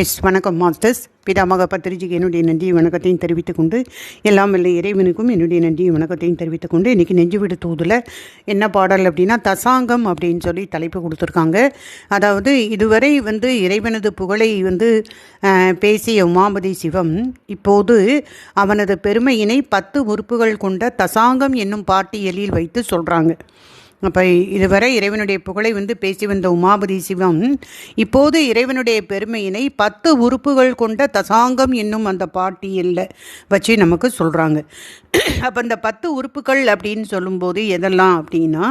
S வணக்கம். Masters பிதாமக பத்திரிஜிக்கு என்னுடைய நன்றி வணக்கத்தையும் தெரிவித்துக் கொண்டு எல்லாம் இல்லை இறைவனுக்கும் என்னுடைய நன்றி வணக்கத்தையும் தெரிவித்துக் கொண்டு இன்றைக்கி நெஞ்சு விடு தூதில் என்ன பாடல் அப்படின்னா தசாங்கம் அப்படின்னு சொல்லி தலைப்பு கொடுத்துருக்காங்க. அதாவது இதுவரை வந்து இறைவனது புகழை வந்து பேசிய உமாபதி சிவம் இப்போது அவனது பெருமையினை பத்து உறுப்புகள் கொண்ட தசாங்கம் என்னும் பாட்டியலில் வைத்து சொல்கிறாங்க அப்போ இதுவரை இறைவனுடைய புகழை வந்து பேசி வந்த உமாபதி சிவம் இப்போது இறைவனுடைய பெருமையினை பத்து உறுப்புகள் கொண்ட தசாங்கம் என்னும் அந்த பாட்டியில் வச்சு நமக்கு சொல்கிறாங்க அப்போ இந்த பத்து உறுப்புகள் அப்படின்னு சொல்லும்போது எதெல்லாம் அப்படின்னா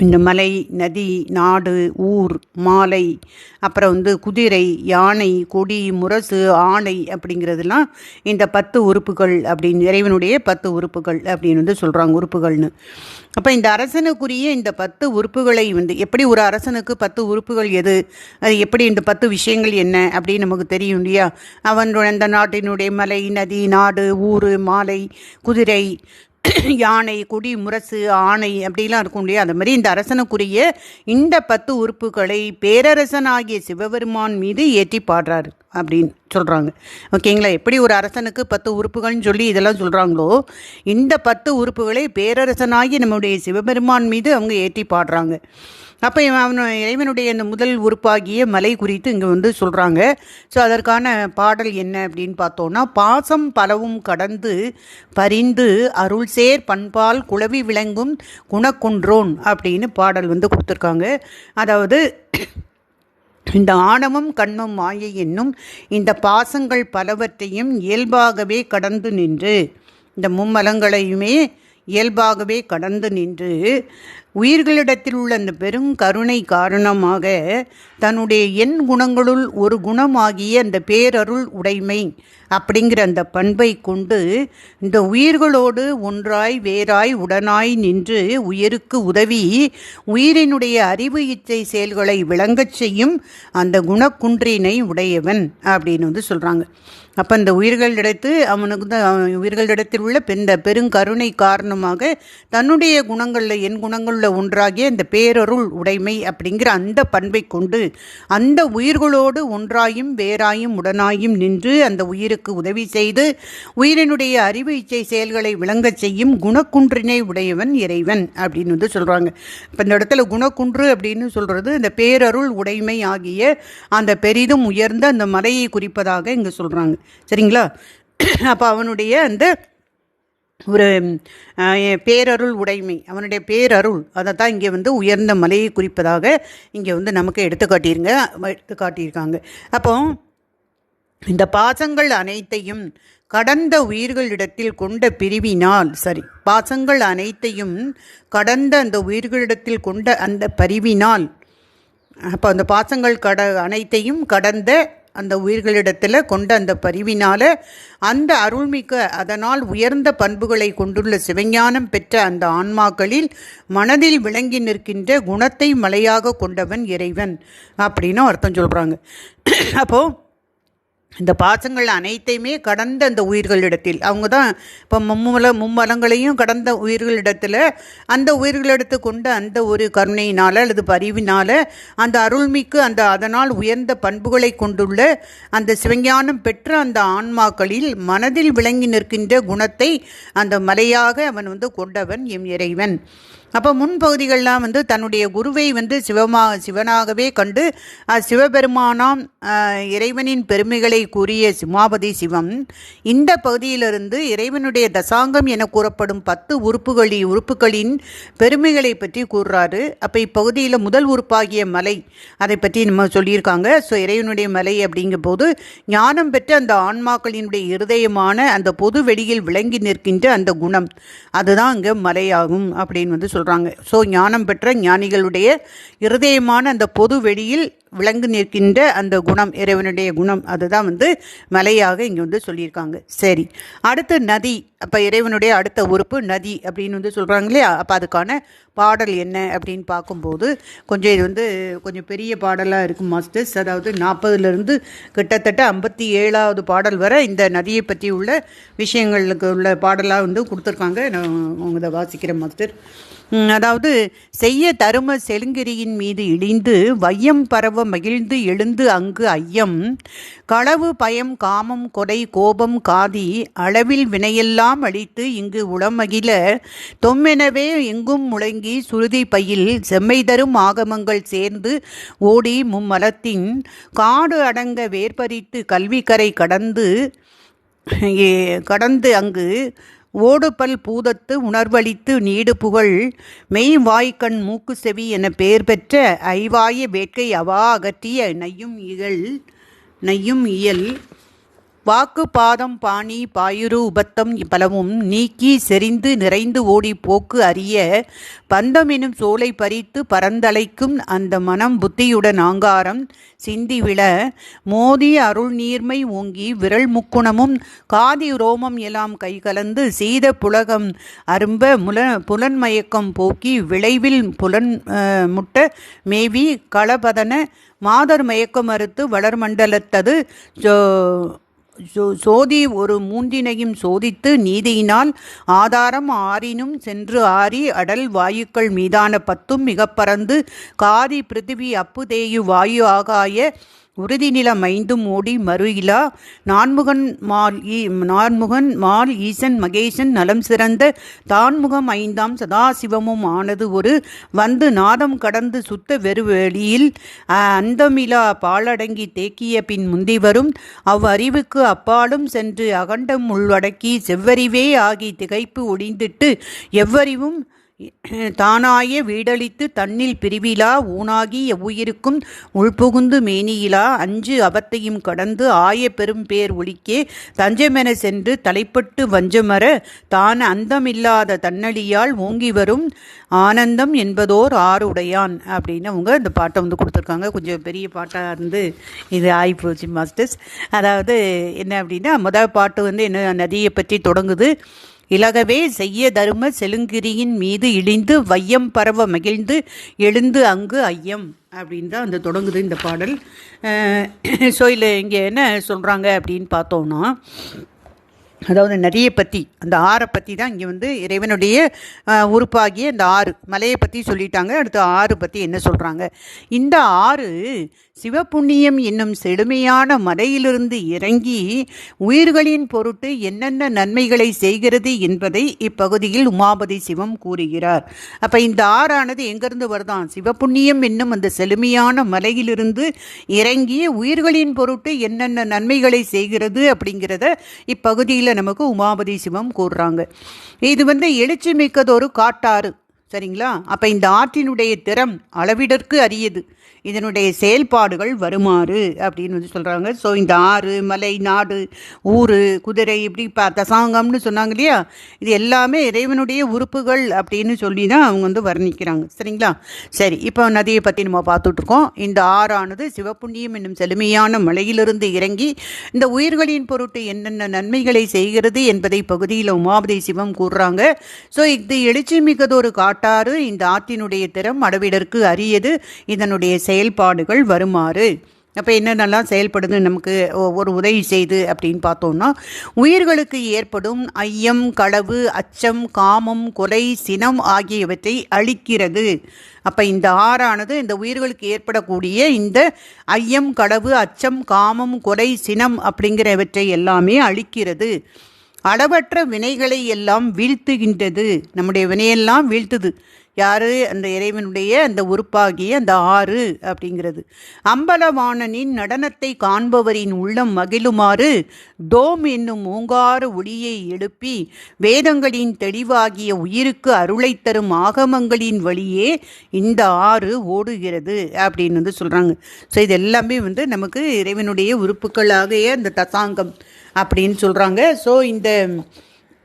இந்த மலை நதி நாடு ஊர் மாலை அப்புறம் வந்து குதிரை யானை கொடி முரசு ஆணை அப்படிங்கிறதுலாம் இந்த பத்து உறுப்புகள் அப்படின்னு இறைவனுடைய பத்து உறுப்புகள் அப்படின்னு வந்து சொல்கிறாங்க உறுப்புகள்னு. அப்போ இந்த அரசனுக்குரிய இந்த பத்து உறுப்புகளை வந்து எப்படி ஒரு அரசனுக்கு பத்து உறுப்புகள் எது? அது எப்படி இந்த பத்து விஷயங்கள் என்ன அப்படின்னு நமக்கு தெரியும் இல்லையா? அவனுடைய அந்த நாட்டினுடைய மலை நதி நாடு ஊர் மாலை குதிரை யானை கொடி முரசு ஆணை அப்படிலாம் இருக்கும் இல்லையா? அந்த மாதிரி இந்த அரசனுக்குரிய இந்த பத்து உறுப்புகளை பேரரசனாகிய சிவபெருமான் மீது ஏற்றி பாடுறாரு அப்படின்னு சொல்கிறாங்க ஓகேங்களா? எப்படி ஒரு அரசனுக்கு பத்து உறுப்புகள்னு சொல்லி இதெல்லாம் சொல்கிறாங்களோ இந்த பத்து உறுப்புகளை பேரரசனாகி நம்முடைய சிவபெருமான் மீது அவங்க ஏற்றி பாடுறாங்க. அப்போ அவன் இறைவனுடைய அந்த முதல் உறுப்பாகிய மலை குறித்து இங்கே வந்து சொல்கிறாங்க ஸோ அதற்கான பாடல் என்ன அப்படின்னு பார்த்தோன்னா பாசம் பலவும் கடந்து பரிந்து அருள் சேர் பண்பால் குளவி விளங்கும் குணக்குன்றோன் அப்படின்னு பாடல் வந்து கொடுத்துருக்காங்க. அதாவது இந்த ஆணவம் கண்மம் மாயை என்னும் இந்த பாசங்கள் பலவற்றையும் இயல்பாகவே கடந்து நின்று இந்த மும்மலங்களையுமே இயல்பாகவே கடந்து நின்று உயிர்களிடத்தில் உள்ள அந்த பெரும் கருணை காரணமாக தன்னுடைய எண் குணங்களுள் ஒரு குணமாகிய அந்த பேரருள் உடைமை அப்படிங்கிற அந்த பண்பை கொண்டு இந்த உயிர்களோடு ஒன்றாய் வேறாய் உடனாய் நின்று உயிருக்கு உதவி உயிரினுடைய அறிவு இச்சை செயல்களை விளங்கச் செய்யும் அந்த குணக்குன்றினை உடையவன் அப்படின்னு வந்து சொல்கிறாங்க அப்போ இந்த உயிர்களிடத்து அவனுக்கு தான் உயிர்களிடத்தில் உள்ள இந்த பெருங்கருணை காரணமாக தன்னுடைய குணங்களில் என் குணங்களில் ஒன்றாகிய இந்த பேரருள் உடைமை அப்படிங்கிற அந்த பண்பை கொண்டு அந்த உயிர்களோடு ஒன்றாயும் வேறாயும் உடனாயும் நின்று அந்த உயிருக்கு உதவி செய்து உயிரினுடைய அறிவு இச்சை செயல்களை விளங்கச் செய்யும் குணக்குன்றினை உடையவன் இறைவன் அப்படின்னு வந்து சொல்கிறாங்க இப்போ இந்த இடத்துல குணக்குன்று அப்படின்னு சொல்கிறது இந்த பேரருள் உடைமை ஆகிய அந்த பெரிதும் உயர்ந்த அந்த மலையை குறிப்பதாக இங்கே சொல்கிறாங்க சரிங்களா? அப்போ அவனுடைய அந்த ஒரு பேரருள் உடைமை. அவனுடைய பேரருள் அதை தான் இங்கே வந்து உயர்ந்த மலையை குறிப்பதாக இங்கே வந்து நமக்கு எடுத்து காட்டியிருங்க எடுத்து காட்டியிருக்காங்க அப்போ இந்த பாசங்கள் அனைத்தையும் கடந்த உயிர்களிடத்தில் கொண்ட பிரிவினால் சரி பாசங்கள் அனைத்தையும் கடந்த அந்த உயிர்களிடத்தில் கொண்ட அந்த பரிவினால் அப்போ அந்த பாசங்கள் கட அனைத்தையும் கடந்த அந்த உயிர்களிடத்தில் கொண்ட அந்த பரிவினால் அந்த அருள்மிக்க அதனால் உயர்ந்த பண்புகளை கொண்டுள்ள சிவஞானம் பெற்ற அந்த ஆன்மாக்களில் மனதில் விளங்கி நிற்கின்ற குணத்தை மலையாக கொண்டவன் இறைவன் அப்படின்னு அர்த்தம் சொல்கிறாங்க அப்போது இந்த பாசங்கள் அனைத்தையுமே கடந்த அந்த உயிர்களிடத்தில் அவங்க தான் இப்போ மும்மல மும்மலங்களையும் கடந்த உயிர்களிடத்தில் அந்த உயிர்களிடத்து கொண்ட அந்த ஒரு கருணையினால் அல்லது பரிவினால் அந்த அருள்மிக்கு அந்த அதனால் உயர்ந்த பண்புகளை கொண்டுள்ள அந்த சிவஞானம் பெற்ற அந்த ஆன்மாக்களில் மனதில் விளங்கி நிற்கின்ற குணத்தை அந்த மலையாக அவன் வந்து கொண்டவன் எம் இறைவன். அப்போ முன்பகுதிகள்லாம் வந்து தன்னுடைய குருவை வந்து சிவமா சிவனாகவே கண்டு சிவபெருமானாம் இறைவனின் பெருமைகளை கூறிய சிமாபதி சிவம் இந்த பகுதியிலிருந்து இறைவனுடைய தசாங்கம் என கூறப்படும் பத்து உறுப்புகளி உறுப்புகளின் பெருமைகளை பற்றி கூறுறாரு. அப்போ இப்பகுதியில் முதல் உறுப்பாகிய மலை அதை பற்றி நம்ம சொல்லியிருக்காங்க. ஸோ இறைவனுடைய மலை அப்படிங்கும் போது ஞானம் பெற்ற அந்த ஆன்மாக்களினுடைய இருதயமான அந்த பொது வெளியில் விளங்கி நிற்கின்ற அந்த குணம். அதுதான் அங்கே மலையாகும் அப்படின்னு வந்து சொல்கிறாங்க ஸோ ஞானம் பெற்ற ஞானிகளுடைய இருதயமான அந்த பொது வெளியில் விளங்கு நிற்கின்ற அந்த குணம் இறைவனுடைய குணம் அதுதான் வந்து மலையாக இங்கே வந்து சொல்லியிருக்காங்க. சரி. அடுத்து நதி. அப்போ இறைவனுடைய அடுத்த உறுப்பு நதி அப்படின்னு வந்து சொல்கிறாங்க இல்லையா? அப்போ அதுக்கான பாடல் என்ன அப்படின்னு பார்க்கும்போது கொஞ்சம் இது வந்து கொஞ்சம் பெரிய பாடலாக இருக்கும் மாஸ்டர்ஸ். அதாவது நாற்பதுலேருந்து கிட்டத்தட்ட ஐம்பத்தி ஏழாவது பாடல் வரை இந்த நதியை பற்றி உள்ள விஷயங்களுக்கு உள்ள பாடலாக வந்து கொடுத்துருக்காங்க. நான் அவங்க இதை வாசிக்கிறேன் மாஸ்டர். அதாவது செய்ய தரும செலுங்கிரியின் மீது இடிந்து வையம் பரவ மகிழ்ந்து எழுந்து அங்கு ஐயம். களவு பயம் காமம் கொடை கோபம் காதி அளவில் வினையெல்லாம் அழித்து இங்கு உளமகில தொம்மெனவே எங்கும் முழங்கி சுருதி பையில் செம்மை தரும் ஆகமங்கள் சேர்ந்து ஓடி மும்மலத்தின் காடு அடங்க வேர்பறித்து கல்விக்கரை கடந்து கடந்து அங்கு ஓடுபல் பூதத்து உணர்வளித்து நீடு புகழ் மெய் வாய்க்கண் மூக்கு செவி என பெயர் பெற்ற ஐவாய வேட்கை அவா அகற்றிய நையும் இகழ் நையும் இயல். வாக்கு பாதம் பாணி பாயுரு உபத்தம் பலவும் நீக்கி செறிந்து நிறைந்து ஓடி போக்கு அறிய பந்தம் எனும் சோலை பறித்து பரந்தலைக்கும் அந்த மனம் புத்தியுடன் ஆங்காரம் சிந்தி விழ மோதி அருள் நீர்மை ஓங்கி விரல் முக்குணமும் காதி ரோமம் எல்லாம் கைகலந்து சீத புலகம் அரும்ப முல புலன்மயக்கம் போக்கி விளைவில் புலன் முட்ட மேவி களபதன மாதர் மயக்கம் மறுத்து வளர்மண்டலத்தது சோதி ஒரு மூன்றினையும் சோதித்து நீதியினால் ஆதாரம் ஆறினும் சென்று ஆறி அடல் வாயுக்கள் மீதான பத்தும் மிக பறந்து காதி பிருத்திவி அப்புதேயு வாயு ஆகாய உறுதி நிலம் ஐந்தும் ஓடி மறுயிலா நான்முகன் மால் ஈ நான்முகன் மால் ஈசன் மகேசன் நலம் சிறந்த தான்முகம் ஐந்தாம் சதாசிவமும் ஆனது ஒரு வந்து நாதம் கடந்து சுத்த வெறுவெளியில் அந்தமிலா பாலடங்கி தேக்கிய பின் முந்தி வரும் அவ்வறிவுக்கு அப்பாலும் சென்று அகண்டம் உள்வடக்கி செவ்வறிவே ஆகி திகைப்பு ஒடிந்திட்டு எவ்வறிவும் தானாய வீடளித்து தன்னில் பிரிவிலா ஊனாகி எவ்வுயிருக்கும் உள்புகுந்து மேனியிலா அஞ்சு அவத்தையும் கடந்து ஆய பெரும் பேர் ஒழிக்கே தஞ்சமென சென்று தலைப்பட்டு வஞ்சமர தான் அந்தமில்லாத தன்னழியால் ஓங்கி வரும் ஆனந்தம் என்பதோர் ஆறுடையான் அப்படின்னு அவங்க இந்த பாட்டை வந்து கொடுத்துருக்காங்க. கொஞ்சம் பெரிய பாட்டாக இருந்து இது ஆயிப்போச்சு மாஸ்டர்ஸ். அதாவது என்ன அப்படின்னா முதல் பாட்டு வந்து என்ன நதியை பற்றி தொடங்குது. இலகவே செய்ய தரும செலுங்கிரியின் மீது இழிந்து வையம் பரவ மகிழ்ந்து எழுந்து அங்கு ஐயம் அப்படின்னு தான் அந்த தொடங்குது இந்த பாடல். ஸோ இல்லை இங்கே என்ன சொல்கிறாங்க அப்படின்னு பார்த்தோன்னா அதாவது நதியை பற்றி அந்த ஆறை பற்றி தான் இங்கே வந்து இறைவனுடைய உறுப்பாகிய இந்த ஆறு மலையை பற்றி சொல்லிட்டாங்க அடுத்து ஆறு பற்றி என்ன சொல்கிறாங்க இந்த ஆறு சிவபுண்ணியம் என்னும் செழுமையான மலையிலிருந்து இறங்கி உயிர்களின் பொருட்டு என்னென்ன நன்மைகளை செய்கிறது என்பதை இப்பகுதியில் உமாபதி சிவம் கூறுகிறார். அப்போ இந்த ஆறானது எங்கிருந்து வருதான்? சிவபுண்ணியம் என்னும் அந்த செழுமையான மலையிலிருந்து இறங்கி உயிர்களின் பொருட்டு என்னென்ன நன்மைகளை செய்கிறது அப்படிங்கிறத இப்பகுதியில் நமக்கு உமாபதி சிவம் கூறுறாங்க. இது வந்து எழுச்சி மிக்கதொரு காட்டாறு. சரிங்களா? அப்போ இந்த ஆற்றினுடைய திறம் அளவிடற்கு அரியது. இதனுடைய செயல்பாடுகள் வருமாறு அப்படின்னு வந்து சொல்கிறாங்க ஸோ இந்த ஆறு மலை நாடு ஊர் குதிரை இப்படி இப்போ தசாங்கம்னு சொன்னாங்க இல்லையா? இது எல்லாமே இறைவனுடைய உறுப்புகள் அப்படின்னு சொல்லி தான் அவங்க வந்து வர்ணிக்கிறாங்க. சரிங்களா? சரி இப்போ நதியை பற்றி நம்ம பார்த்துட்ருக்கோம். இந்த ஆறானது சிவப்புண்ணியம் என்னும் செழுமையான மலையிலிருந்து இறங்கி இந்த உயிர்களின் பொருட்டு என்னென்ன நன்மைகளை செய்கிறது என்பதை பகுதியில் உமாபதி சிவம் கூறுறாங்க. ஸோ இது எழுச்சி மிக்கதொரு காட்டாறு. இந்த ஆற்றினுடைய திறம் அடவிடற்கு அரியது. இதனுடைய செயல்பாடுகள் வருமாறு. அப்போ என்னென்னலாம் செயல்படுது நமக்கு ஒரு உதவி செய்து அப்படின்னு பார்த்தோம்னா உயிர்களுக்கு ஏற்படும் ஐயம் களவு அச்சம் காமம் கொலை சினம் ஆகியவற்றை அழிக்கிறது. அப்போ இந்த ஆறானது இந்த உயிர்களுக்கு ஏற்படக்கூடிய இந்த ஐயம் களவு அச்சம் காமம் கொலை சினம் அப்படிங்கிறவற்றை எல்லாமே அழிக்கிறது. அளவற்ற வினைகளை எல்லாம் வீழ்த்துகின்றது. நம்முடைய வினையெல்லாம் வீழ்த்துது. யார்? அந்த இறைவனுடைய அந்த உறுப்பாகிய அந்த ஆறு அப்படிங்கிறது. அம்பலவாணனின் நடனத்தை காண்பவரின் உள்ளம் மகிழுமாறு தோம் என்னும் ஓங்கார ஒளியை எழுப்பி வேதங்களின் தெளிவாகிய உயிருக்கு அருளை தரும் ஆகமங்களின் வழியே இந்த ஆறு ஓடுகிறது அப்படின்னு வந்து சொல்கிறாங்க ஸோ இது எல்லாமே வந்து நமக்கு இறைவனுடைய உறுப்புகளாகிய அந்த தசாங்கம் அப்படின்னு சொல்கிறாங்க ஸோ இந்த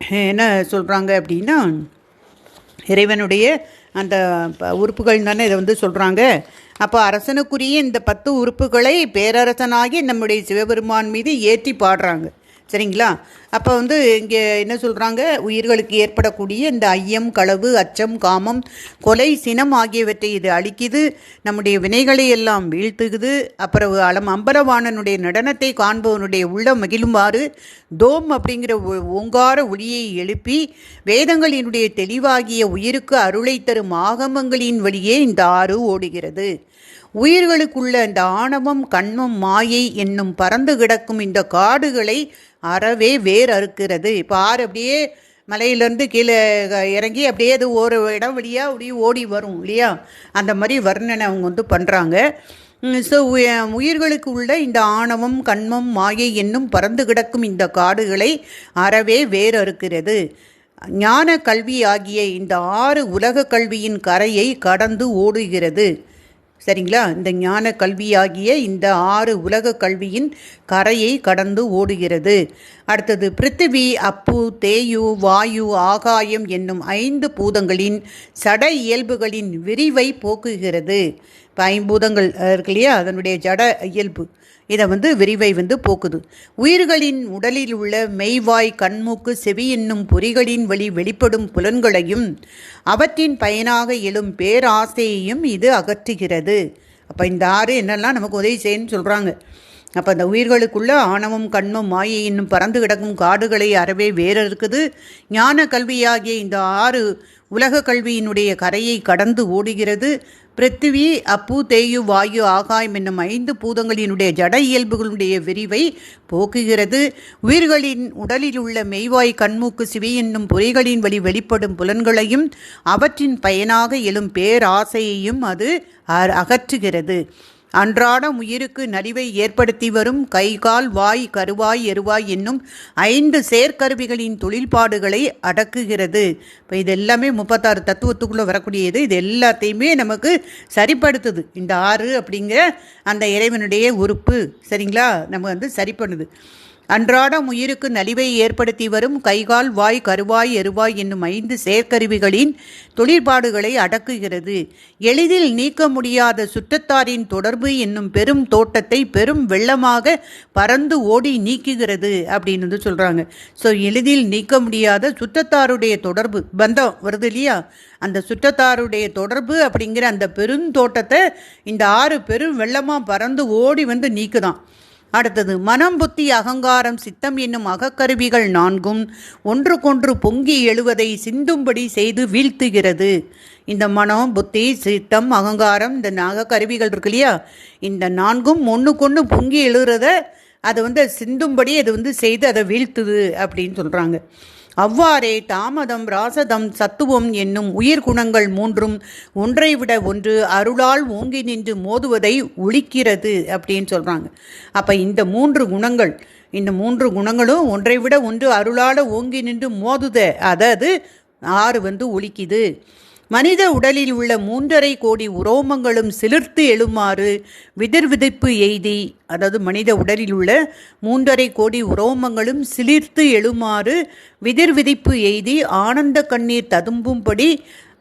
என்ன சொல்கிறாங்க அப்படின்னா இறைவனுடைய அந்த உறுப்புகள் தானே இதை வந்து சொல்கிறாங்க அப்போ அரசனுக்குரிய இந்த பத்து உறுப்புகளை பேரரசனாகி நம்முடைய சிவபெருமான் மீது ஏற்றி பாடுறாங்க. சரிங்களா? அப்போ வந்து இங்கே என்ன சொல்கிறாங்க உயிர்களுக்கு ஏற்படக்கூடிய இந்த ஐயம் களவு அச்சம் காமம் கொலை சினம் ஆகியவற்றை இது அழிக்குது. நம்முடைய வினைகளை எல்லாம் வீழ்த்துகுது. அப்புறம் அலம் அம்பரவாணனுடைய நடனத்தை காண்பவனுடைய உள்ள மகிழுமாறு தோம் அப்படிங்கிற ஓங்கார ஒளியை எழுப்பி வேதங்களினுடைய தெளிவாகிய உயிருக்கு அருளை தரும் ஆகமங்களின் வழியே இந்த ஆறு ஓடுகிறது. உயிர்களுக்குள்ள இந்த ஆணவம் கண்மம் மாயை என்னும் பறந்து கிடக்கும் இந்த காடுகளை அறவே வேர் அறுக்கிறது இப்போ ஆறு அப்படியே மலையிலேருந்து கீழே இறங்கி அப்படியே அது ஒரு இடம் வழியாக அப்படியே ஓடி வரும் இல்லையா? அந்த மாதிரி வர்ணனை அவங்க வந்து பண்ணுறாங்க ஸோ உயிர்களுக்கு உள்ள இந்த ஆணவம் கண்மம் மாயை என்னும் பறந்து கிடக்கும் இந்த காடுகளை அறவே வேர் அறுக்கிறது ஞான கல்வி ஆகிய இந்த ஆறு உலக கல்வியின் கரையை கடந்து ஓடுகிறது. சரிங்களா? இந்த ஞான கல்வியாகிய இந்த ஆறு உலக கல்வியின் கரையை கடந்து ஓடுகிறது. அடுத்தது பிருத்திவி அப்பு தேயு வாயு ஆகாயம் என்னும் ஐந்து பூதங்களின் சட இயல்புகளின் விரிவை போக்குகிறது. இப்போ ஐம்பூதங்கள் இருக்கு இல்லையா? அதனுடைய ஜட இயல்பு. இதை வந்து விரிவை வந்து போக்குது. உயிர்களின் உடலில் உள்ள மெய்வாய் கண்மூக்கு செவி என்னும் பொறிகளின் வழி வெளிப்படும் புலன்களையும் அவற்றின் பயனாக எழும் பேராசையையும் இது அகற்றுகிறது. அப்போ இந்த ஆறு என்னெல்லாம் நமக்கு உதவி செய்யணும்னு சொல்கிறாங்க அப்போ அந்த உயிர்களுக்குள்ளே ஆணவம் கண்மம் மாயை இன்னும் பறந்து கிடக்கும் காடுகளை அறவே வேற இருக்குது ஞான கல்வியாகிய இந்த ஆறு உலக கல்வியினுடைய கரையை கடந்து ஓடுகிறது. பிருத்திவி அப்பு தேயு வாயு ஆகாயம் என்னும் ஐந்து பூதங்களினுடைய ஜட இயல்புகளுடைய விரிவை போக்குகிறது. உயிர்களின் உடலில் உள்ள மெய்வாய் கண்மூக்கு சிவி என்னும் பொறிகளின் வழி வெளிப்படும் புலன்களையும் அவற்றின் பயனாக எழும் பேராசையையும் அது அகற்றுகிறது. அன்றாடம் உயிருக்கு நலிவை ஏற்படுத்தி வரும் கை கால் வாய் கருவாய் எருவாய் என்னும் ஐந்து செயற்கருவிகளின் தொழில்பாடுகளை அடக்குகிறது. இப்போ இது எல்லாமே முப்பத்தாறு தத்துவத்துக்குள்ளே வரக்கூடியது. இது எல்லாத்தையுமே நமக்கு சரிப்படுத்துது. இந்த ஆறு அப்படிங்கிற அந்த இறைவனுடைய உறுப்பு. சரிங்களா? நம்ம வந்து சரி பண்ணுது. அன்றாடம் உயிருக்கு நலிவை ஏற்படுத்தி வரும் கைகால் வாய் கருவாய் எருவாய் என்னும் ஐந்து செயற்கருவிகளின் தொழிற்பாடுகளை அடக்குகிறது. எளிதில் நீக்க முடியாத சுற்றத்தாரின் தொடர்பு என்னும் பெரும் தோட்டத்தை பெரும் வெள்ளமாக பறந்து ஓடி நீக்குகிறது அப்படின்னு வந்து சொல்கிறாங்க ஸோ எளிதில் நீக்க முடியாத சுற்றத்தாருடைய தொடர்பு பந்தம் வருது இல்லையா? அந்த சுற்றத்தாருடைய தொடர்பு அப்படிங்கிற அந்த பெருந்தோட்டத்தை இந்த ஆறு பெரும் வெள்ளமாக பறந்து ஓடி வந்து நீக்குதான். அடுத்தது மனம் புத்தி அகங்காரம் சித்தம் என்னும் அகக்கருவிகள் நான்கும் ஒன்றுக்கொன்று பொங்கி எழுவதை சிந்தும்படி செய்து வீழ்த்துகிறது. இந்த மனம் புத்தி சித்தம் அகங்காரம் இந்த அகக்கருவிகள் இருக்கு இல்லையா? இந்த நான்கும் ஒன்றுக்கொன்று பொங்கி எழுகிறத அதை வந்து சிந்தும்படி அது வந்து செய்து அதை வீழ்த்துது அப்படின்னு சொல்கிறாங்க அவ்வாறே தாமதம் ராசதம் சத்துவம் என்னும் உயிர் குணங்கள் மூன்றும் ஒன்றை விட ஒன்று அருளால் ஓங்கி நின்று மோதுவதை ஒழிக்கிறது அப்படின்னு சொல்கிறாங்க அப்போ இந்த மூன்று குணங்கள் இந்த மூன்று குணங்களும் ஒன்றை விட ஒன்று அருளால் ஓங்கி நின்று மோதுத அதாவது ஆறு வந்து ஒழிக்குது. மனித உடலில் உள்ள மூன்றரை கோடி உரோமங்களும் சிலிர்த்து எழுமாறு விதிர் விதிப்பு எய்தி அதாவது மனித உடலில் உள்ள மூன்றரை கோடி உரோமங்களும் சிலிர்த்து எழுமாறு விதிர் விதிப்பு எய்தி ஆனந்த கண்ணீர் ததும்பும்படி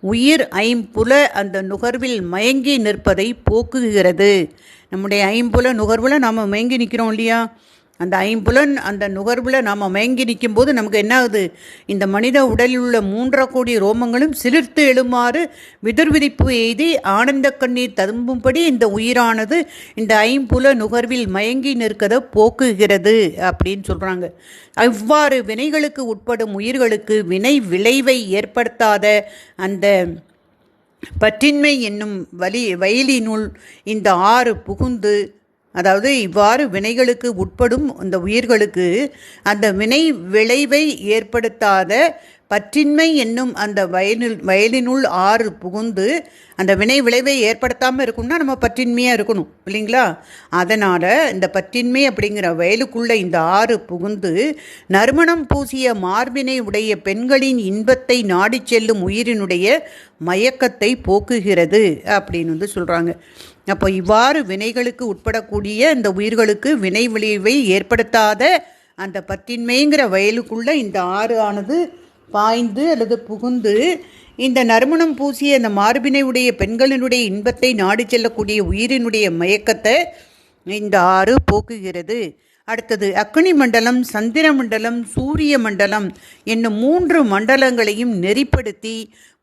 உயிர் ஐம்புல அந்த நுகர்வில் மயங்கி நிற்பதை போக்குகிறது. நம்முடைய ஐம்புல நுகர்வில் நாம் மயங்கி நிற்கிறோம் இல்லையா? அந்த ஐம்புலன் அந்த நுகர்வில் நாம் மயங்கி நிற்கும் போது நமக்கு என்ன ஆகுது இந்த மனித உடலில் உள்ள மூன்றரை கோடி ரோமங்களும் சிலிர்த்து எழுமாறு விதிர்விதிப்பு எய்தி ஆனந்த கண்ணீர் ததும்பும்படி இந்த உயிரானது இந்த ஐம்புல நுகர்வில் மயங்கி நிற்கதை போக்குகிறது அப்படின்னு சொல்கிறாங்க அவ்வாறு வினைகளுக்கு உட்படும் உயிர்களுக்கு வினை விளைவை ஏற்படுத்தாத அந்த பற்றின்மை என்னும் வலி வயலினுள் இந்த ஆறு புகுந்து அதாவது இவ்வாறு வினைகளுக்கு உட்படும் அந்த உயிர்களுக்கு அந்த வினை விளைவை ஏற்படுத்தாத பற்றின்மை என்னும் அந்த வயலில் வயலினுள் ஆறு புகுந்து அந்த வினை விளைவை ஏற்படுத்தாமல் இருக்கணும்னா நம்ம பற்றின்மையாக இருக்கணும் இல்லைங்களா? அதனால் இந்த பற்றின்மை அப்படிங்கிற வயலுக்குள்ளே இந்த ஆறு புகுந்து நறுமணம் பூசிய மார்பினை உடைய பெண்களின் இன்பத்தை நாடி செல்லும் உயிரினுடைய மயக்கத்தை போக்குகிறது அப்படின்னு வந்து சொல்கிறாங்க அப்போ இவ்வாறு வினைகளுக்கு உட்படக்கூடிய இந்த உயிர்களுக்கு வினை விளைவை ஏற்படுத்தாத அந்த பத்தின்மைங்கிற வயலுக்குள்ளே இந்த ஆறு ஆனது பாய்ந்து அல்லது புகுந்து இந்த நறுமணம் பூசிய அந்த மார்பினையுடைய பெண்களினுடைய இன்பத்தை நாடி செல்லக்கூடிய உயிரினுடைய மயக்கத்தை இந்த ஆறு போக்குகிறது. அடுத்தது அக்னி மண்டலம் சந்திர மண்டலம் சூரிய மண்டலம் என்னும் மூன்று மண்டலங்களையும் நெறிப்படுத்தி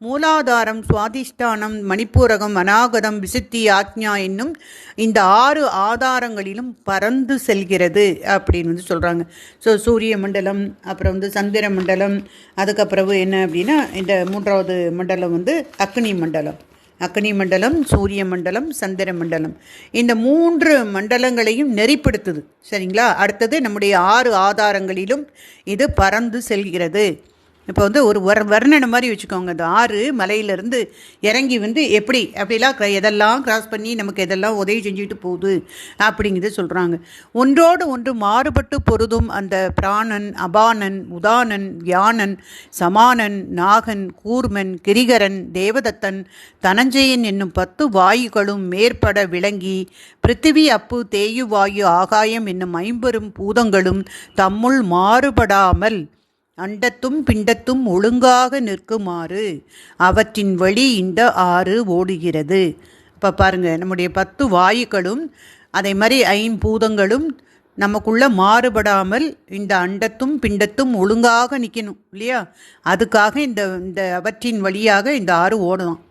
மூலாதாரம் சுவாதிஷ்டானம் மணிப்பூரகம் அநாகதம் விசுத்தி ஆத்ஞா என்னும் இந்த ஆறு ஆதாரங்களிலும் பறந்து செல்கிறது அப்படின்னு வந்து சொல்கிறாங்க ஸோ சூரிய மண்டலம் அப்புறம் வந்து சந்திர மண்டலம் அதுக்கப்புறவு என்ன அப்படின்னா இந்த மூன்றாவது மண்டலம் வந்து அக்னி மண்டலம். அக்னி மண்டலம் சூரிய மண்டலம் சந்திர மண்டலம். இந்த மூன்று மண்டலங்களையும் நெறிப்படுத்துது. சரிங்களா? அடுத்தது நம்முடைய ஆறு ஆதாரங்களிலும் இது பறந்து செல்கிறது. இப்போ வந்து ஒரு வர் வர்ணனை மாதிரி வச்சுக்கோங்க. அந்த ஆறு மலையிலேருந்து இறங்கி வந்து எப்படி? அப்படிலாம் எதெல்லாம் கிராஸ் பண்ணி நமக்கு எதெல்லாம் உதவி செஞ்சுட்டு போகுது? அப்படிங்கிறத சொல்கிறாங்க ஒன்றோடு ஒன்று மாறுபட்டு பொருதும் அந்த பிராணன் அபானன் உதானன் வியானன் சமானன் நாகன் கூர்மன் கிரிகரன் தேவதத்தன் தனஞ்சயன் என்னும் பத்து வாயுகளும் மேற்பட விளங்கி பிருத்திவி அப்பு தேயு வாயு ஆகாயம் என்னும் ஐம்பெரும் பூதங்களும் தம்முள் மாறுபடாமல் அண்டத்தும் பிண்டத்தும் ஒழுங்காக நிற்குமாறு அவற்றின் வழி இந்த ஆறு ஓடுகிறது. இப்போ பாருங்கள் நம்முடைய பத்து வாயுக்களும் அதே மாதிரி ஐம்பூதங்களும் நமக்குள்ள மாறுபடாமல் இந்த அண்டத்தும் பிண்டத்தும் ஒழுங்காக நிற்கணும் இல்லையா? அதுக்காக இந்த இந்த அவற்றின் வழியாக இந்த ஆறு ஓடலாம்.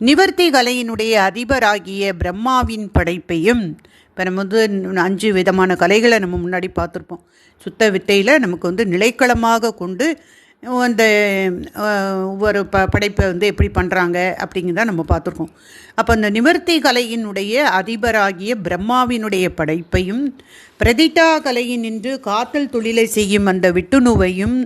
நிவர்த்தி கலையினுடைய அதிபராகிய பிரம்மாவின் படைப்பையும் பெறும்போது அஞ்சு விதமான கலைகளை நம்ம முன்னாடி பார்த்துருப்போம். சுத்த வித்தையில் நமக்கு வந்து நிலைக்களமாக கொண்டு அந்த ஒவ்வொரு ப படைப்பை வந்து எப்படி பண்ணுறாங்க அப்படிங்கிறத நம்ம பார்த்துருக்கோம். அப்போ அந்த நிவர்த்தி கலையினுடைய அதிபராகிய பிரம்மாவினுடைய படைப்பையும் பிரதிட்டா கலையினின்று காத்தல் தொழிலை செய்யும் அந்த விட்டுணுவையும்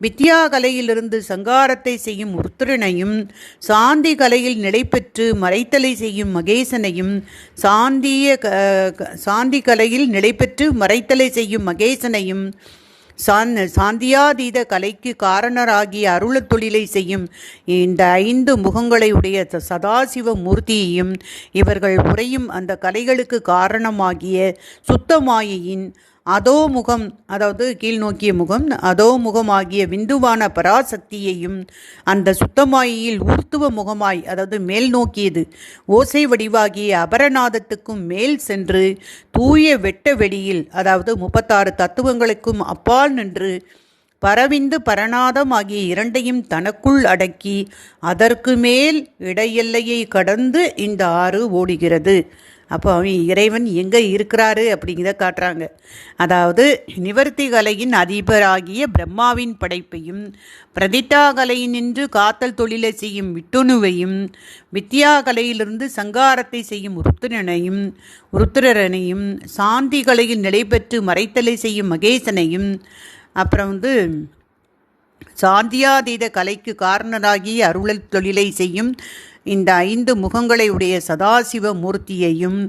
வித்யா கலையிலிருந்து சங்காரத்தை செய்யும் உருத்திரனையும் சாந்தி கலையில் நிலைபெற்று மறைத்தலை செய்யும் மகேசனையும் சாந்திய க- க- சாந்தி கலையில் நிலைபெற்று மறைத்தலை செய்யும் மகேசனையும் சாந் சாந்தியாதீத கலைக்கு காரணராகிய அருளத் தொழிலை செய்யும் இந்த ஐந்து முகங்களை உடைய சதாசிவ மூர்த்தியையும் இவர்கள் உரையும் அந்த கலைகளுக்கு காரணமாகிய சுத்தமாயையின் அதோ முகம் அதாவது கீழ் நோக்கிய முகம் அதோ முகமாகிய விந்துவான பராசக்தியையும் அந்த சுத்தமாயியில் ஊர்த்துவ முகமாய் அதாவது மேல் நோக்கியது ஓசை வடிவாகிய அபரநாதத்துக்கும் மேல் சென்று தூய வெட்ட வெடியில் அதாவது முப்பத்தாறு தத்துவங்களுக்கும் அப்பால் நின்று பரவிந்து பரநாதம் ஆகிய இரண்டையும் தனக்குள் அடக்கி அதற்கு மேல் இடையெல்லையை கடந்து இந்த ஆறு ஓடுகிறது. அப்போ அவன் இறைவன் எங்கே இருக்கிறாரு அப்படிங்கிறத காட்டுறாங்க. அதாவது நிவர்த்தி கலையின் அதிபராகிய பிரம்மாவின் படைப்பையும் பிரதிட்டா கலையினின்று காத்தல் தொழிலை செய்யும் விட்டுணுவையும் வித்யா கலையிலிருந்து சங்காரத்தை செய்யும் உருத்திரனையும் உருத்திரனையும் சாந்தி கலையில் நிலை பெற்று மறைத்தலை செய்யும் மகேசனையும் அப்புறம் வந்து சாந்தியாதீத கலைக்கு காரணராகி அருளல் தொழிலை செய்யும் இந்த ஐந்து முகங்களை உடைய சதாசிவ மூர்த்தியையும்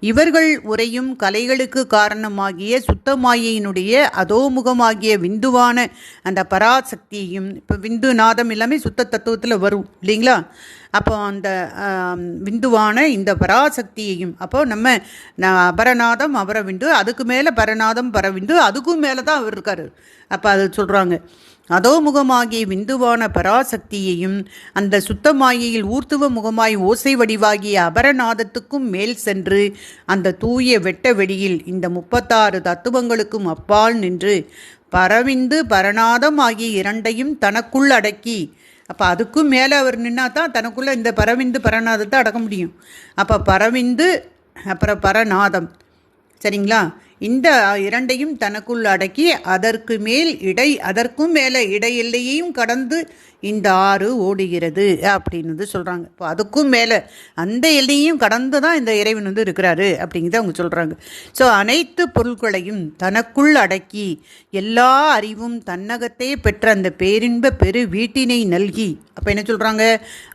இவர்கள் உரையும் கலைகளுக்கு காரணமாகிய சுத்தமாயினுடைய அதோமுகமாகிய விந்துவான அந்த பராசக்தியையும் இப்போ விந்து நாதம் எல்லாமே சுத்த தத்துவத்தில் வரும் இல்லைங்களா? அப்போ அந்த விந்துவான இந்த பராசக்தியையும் அப்போ நம்ம அபரநாதம் அபரவிந்து அதுக்கு மேலே பரநாதம் பரவிந்து அதுக்கும் மேலே தான் அவர் இருக்கார். அப்போ அது சொல்கிறாங்க அதோமுகமாகிய விந்துவான பராசக்தியையும் அந்த சுத்தமாயையில் ஊர்த்துவ முகமாய் ஓசை வடிவாகிய அபரநாதத்துக்கும் மேல் சென்று அந்த தூய வெட்ட வெடியில் இந்த முப்பத்தாறு தத்துவங்களுக்கும் அப்பால் நின்று பரவிந்து பரநாதம் ஆகிய இரண்டையும் தனக்குள் அடக்கி அப்போ அதுக்கும் மேலே அவர் நின்னா தான் தனக்குள்ளே இந்த பரவிந்து பரநாதத்தை அடக்க முடியும். அப்போ பரவிந்து அப்புறம் பரநாதம். சரிங்களா? இந்த இரண்டையும் தனக்குள் அடக்கி அதற்கு மேல் இடை அதற்கும் மேலே இடை எல்லையையும் கடந்து இந்த ஆறு ஓடுகிறது அப்படின்னு வந்து சொல்கிறாங்க இப்போ அதுக்கும் மேலே அந்த எல்லையையும் கடந்து தான் இந்த இறைவன் வந்து இருக்கிறாரு அப்படிங்கிறத அவங்க சொல்கிறாங்க ஸோ அனைத்து பொருட்களையும் தனக்குள் அடக்கி எல்லா அறிவும் தன்னகத்தே பெற்ற அந்த பேரின்ப பெரு வீட்டினை நல்கி அப்போ என்ன சொல்கிறாங்க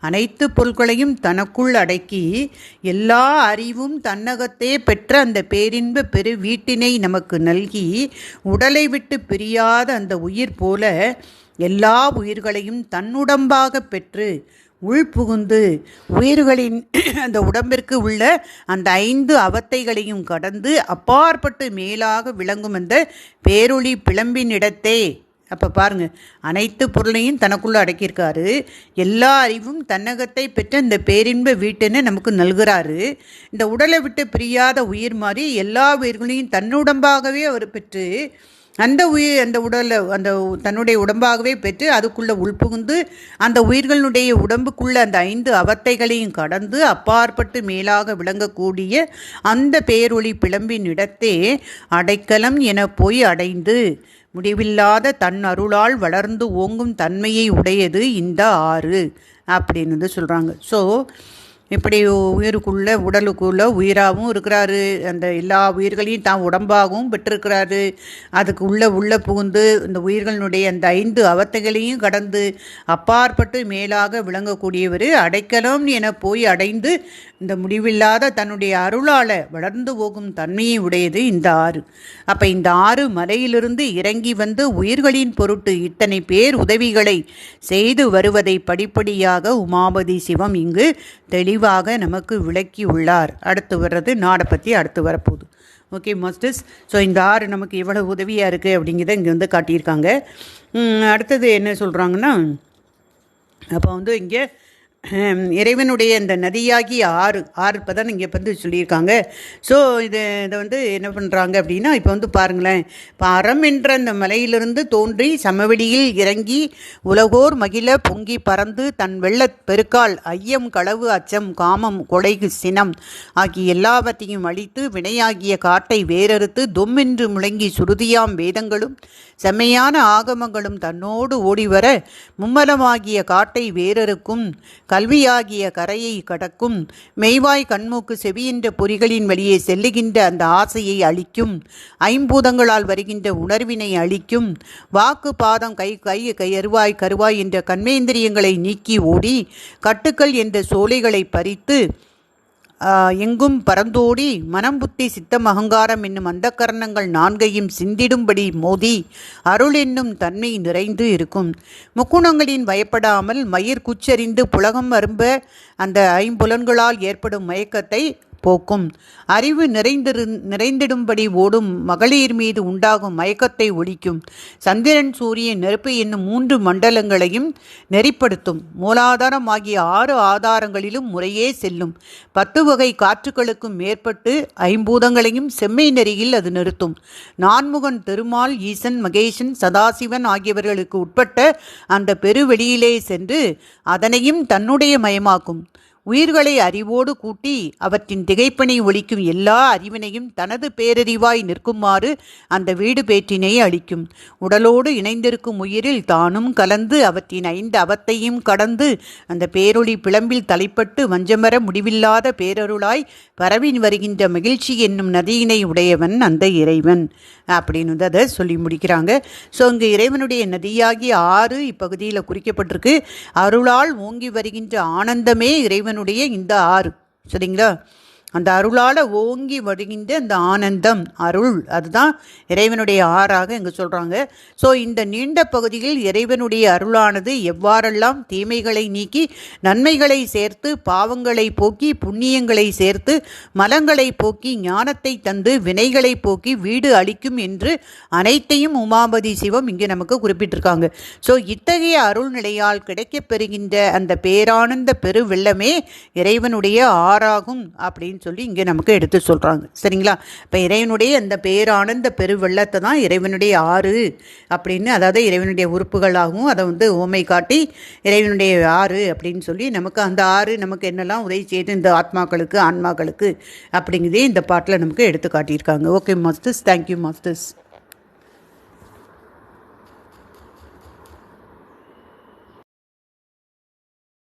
அனைத்து பொருட்களையும் தனக்குள் அடக்கி எல்லா அறிவும் தன்னகத்தே பெற்ற அந்த பேரின்ப பெரு வீட்டினை நமக்கு நல்கி உடலை விட்டு பிரியாத அந்த உயிர் போல எல்லா உயிர்களையும் தன்னுடம்பாக பெற்று உள்புகுந்து உயிர்களின் அந்த உடம்பிற்கு உள்ள அந்த ஐந்து அவத்தைகளையும் கடந்து அப்பாற்பட்டு மேலாக விளங்கும் அந்த பேரொளி பிளம்பின் இடத்தே அப்போ பாருங்க அனைத்து பொருளையும் தனக்குள்ளே அடக்கியிருக்காரு. எல்லா அறிவும் தன்னகத்தை பெற்ற இந்த பேரின்ப வீட்டுன்னு நமக்கு நல்கிறாரு. இந்த உடலை விட்டு பிரியாத உயிர் மாதிரி எல்லா உயிர்களையும் தன்னுடம்பாகவே அவர் பெற்று அந்த உயிர் அந்த உடலை அந்த தன்னுடைய உடம்பாகவே பெற்று அதுக்குள்ளே உள்புகுந்து அந்த உயிர்களுடைய உடம்புக்குள்ளே அந்த ஐந்து அவத்தைகளையும் கடந்து அப்பாற்பட்டு மேலாக விளங்கக்கூடிய அந்த பேரொளி பிளம்பின் இடத்தே அடைக்கலம் என போய் அடைந்து முடிவில்லாத தன் அருளால் வளர்ந்து ஓங்கும் தன்மையை உடையது இந்த ஆறு அப்படின்னு வந்து சொல்கிறாங்க ஸோ இப்படி உயிருக்குள்ளே உடலுக்குள்ளே உயிராகவும் இருக்கிறாரு. அந்த எல்லா உயிர்களையும் தான் உடம்பாகவும் பெற்றிருக்கிறாரு. அதுக்கு உள்ளே உள்ளே புகுந்து இந்த உயிர்களினுடைய அந்த ஐந்து அவத்தைகளையும் கடந்து அப்பாற்பட்டு மேலாக விளங்கக்கூடியவர் அடைக்கலம் என போய் அடைந்து இந்த முடிவில்லாத தன்னுடைய அருளால் வளர்ந்து போகும் தன்மையை உடையது இந்த ஆறு. அப்போ இந்த ஆறு மலையிலிருந்து இறங்கி வந்து உயிர்களின் பொருட்டு இத்தனை பேர் உதவிகளை செய்து வருவதை படிப்படியாக உமாபதி சிவம் இங்கு தெளிவாக நமக்கு விளக்கி உள்ளார். அடுத்து வர்றது நாடை பற்றி அடுத்து வரப்போகுது. ஓகே மாஸ்டர்ஸ் ஸோ இந்த ஆறு நமக்கு எவ்வளோ உதவியாக இருக்குது அப்படிங்கிறத இங்கே வந்து காட்டியிருக்காங்க. அடுத்தது என்ன சொல்கிறாங்கன்னா அப்போ வந்து இங்கே இறைவனுடைய இந்த நதியாகி ஆறு ஆறு இப்போ தான் இங்கே வந்து சொல்லியிருக்காங்க. ஸோ இது இதை வந்து என்ன பண்ணுறாங்க அப்படின்னா இப்போ வந்து பாருங்களேன். இப்போ அறம் என்ற அந்த மலையிலிருந்து தோன்றி சமவெளியில் இறங்கி உலகோர் மகிழ பொங்கி பறந்து தன் வெள்ளப் பெருக்கால் ஐயம் களவு அச்சம் காமம் கொடைகு சினம் ஆகிய எல்லாவற்றையும் அழித்து வினையாகிய காட்டை வேறறுத்து தொம்மென்று முழங்கி சுருதியாம் வேதங்களும் செம்மையான ஆகமங்களும் தன்னோடு ஓடிவர மும்மலமாகிய காட்டை வேறறுக்கும் கல்வியாகிய கரையை கடக்கும் மெய்வாய் கண்மூக்கு செவியின்ற பொறிகளின் வழியே செல்லுகின்ற அந்த ஆசையை அளிக்கும் ஐம்பூதங்களால் வருகின்ற உணர்வினை அளிக்கும் வாக்கு பாதம் கை கை கருவாய் கருவாய் என்ற கண்மேந்திரியங்களை நீக்கி ஓடி கட்டுக்கள் என்ற சோலைகளை பறித்து எங்கும் பரந்தோடி மனம் புத்தி சித்தம் அகங்காரம் என்னும் அந்த கரணங்கள் நான்கையும் சிந்திடும்படி மோதி அருள் என்னும் தன்மை நிறைந்து இருக்கும். முக்குணங்களின் பயப்படாமல் மயிர் குச்சரிந்து புலகம் அரும்ப அந்த ஐம்புலன்களால் ஏற்படும் மயக்கத்தை போக்கும். அறிவு நிறைந்திரு நிறைந்திடும்படி ஓடும் மகளிர் மீது உண்டாகும் மயக்கத்தை ஒழிக்கும். சந்திரன் சூரியன் நெருப்பு என்னும் மூன்று மண்டலங்களையும் நெறிப்படுத்தும். மூலாதாரம் ஆகிய ஆறு ஆதாரங்களிலும் முறையே செல்லும். பத்து வகை காற்றுகளுக்கும் மேற்பட்டு ஐம்பூதங்களையும் செம்மை நெறியில் அது நிறுத்தும். நான்முகன் திருமால் ஈசன் மகேசன் சதாசிவன் ஆகியவர்களுக்கு உட்பட்ட அந்த பெருவெளியிலே சென்று அதனையும் தன்னுடைய மயமாக்கும். உயிர்களை அறிவோடு கூட்டி அவற்றின் திகைப்பனை ஒழிக்கும் எல்லா அறிவினையும் தனது பேரறிவாய் நிற்குமாறு அந்த வீடு பேற்றினை அளிக்கும். உடலோடு இணைந்திருக்கும் உயிரில் தானும் கலந்து அவற்றின் ஐந்து அவத்தையும் கடந்து அந்த பேரொளி பிளம்பில் தலைப்பட்டு வஞ்சமர முடிவில்லாத பேரருளாய் பரவின் வருகின்ற மகிழ்ச்சி என்னும் நதியினை உடையவன் அந்த இறைவன். அப்படின்னு அதை சொல்லி முடிக்கிறாங்க. ஸோ இங்கே இறைவனுடைய நதியாகி ஆறு இப்பகுதியில் குறிக்கப்பட்டிருக்கு. அருளால் ஓங்கி வருகின்ற ஆனந்தமே இறைவன் இறைவனுடைய இந்த ஆறு. சரிங்களா? அந்த அருளால் ஓங்கி வருகின்ற அந்த ஆனந்தம் அருள் அதுதான் இறைவனுடைய ஆறாக இங்கே சொல்கிறாங்க ஸோ இந்த நீண்ட பகுதியில் இறைவனுடைய அருளானது எவ்வாறெல்லாம் தீமைகளை நீக்கி நன்மைகளை சேர்த்து பாவங்களை போக்கி புண்ணியங்களை சேர்த்து மலங்களை போக்கி ஞானத்தை தந்து வினைகளை போக்கி வீடு அளிக்கும் என்று அனைத்தையும் உமாபதி சிவம் இங்கே நமக்கு குறிப்பிட்டிருக்காங்க. ஸோ இத்தகைய அருள் நிலையால் கிடைக்கப்பெறுகின்ற அந்த பேரானந்த பெரு வெள்ளமே இறைவனுடைய ஆறாகும் அப்படின்னு அப்படின்னு சொல்லி இங்கே நமக்கு எடுத்து சொல்கிறாங்க சரிங்களா? இப்போ இறைவனுடைய அந்த பேரானந்த பெருவெள்ளத்தை தான் இறைவனுடைய ஆறு அப்படின்னு அதாவது இறைவனுடைய உறுப்புகளாகவும் அதை வந்து ஓமை காட்டி இறைவனுடைய ஆறு அப்படின்னு சொல்லி நமக்கு அந்த ஆறு நமக்கு என்னெல்லாம் உதவி செய்து இந்த ஆத்மாக்களுக்கு ஆன்மாக்களுக்கு அப்படிங்கிறதே இந்த பாட்டில் நமக்கு எடுத்து காட்டியிருக்காங்க. Okay masters thank you masters